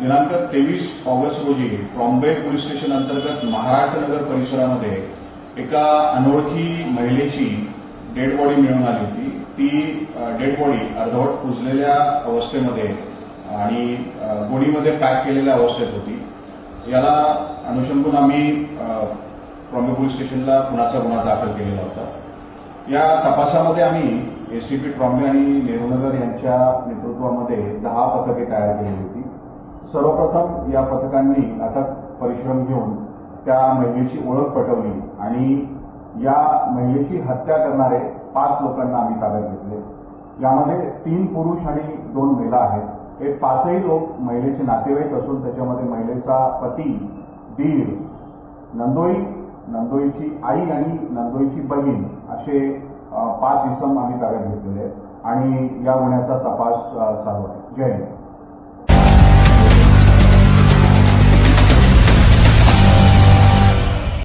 दिनांक तेवीस ऑगस्ट रोजी ट्रॉम्बे पोलीस स्टेशन अंतर्गत महाराष्ट्र नगर परिसरामध्ये एका अनोळखी महिलेची डेड बॉडी मिळून आली होती. ती डेड बॉडी अर्धवट कुजलेल्या अवस्थेमध्ये आणि गोडीमध्ये पॅक केलेल्या अवस्थेत होती. याला अनुषंगून आम्ही ट्रॉम्बे पोलीस स्टेशनला पुण्याचा गुन्हा दाखल केलेला होता. या तपासामध्ये आम्ही एसटीपी ट्रॉम्बे आणि नेहरूनगर यांच्या नेतृत्वामध्ये दहा पथके तयार केली होती. सर्वप्रथम या पथकांनी अथक परिश्रम घेऊन त्या महिलेची ओळख पटवली आणि या महिलेची हत्या करणारे पाच लोकांना आम्ही ताब्यात घेतले. यामध्ये तीन पुरुष आणि दोन महिला आहेत. हे पाचही लोक महिलेचे नातेवाईक असून त्याच्यामध्ये महिलेचा पती दीर नंदोई नंदोईची आई आणि नंदोईची बहीण असे पाच इसम आम्ही ताब्यात घेतलेले आहेत. आणि या गुन्ह्याचा तपास चालू आहे. जय हिंद.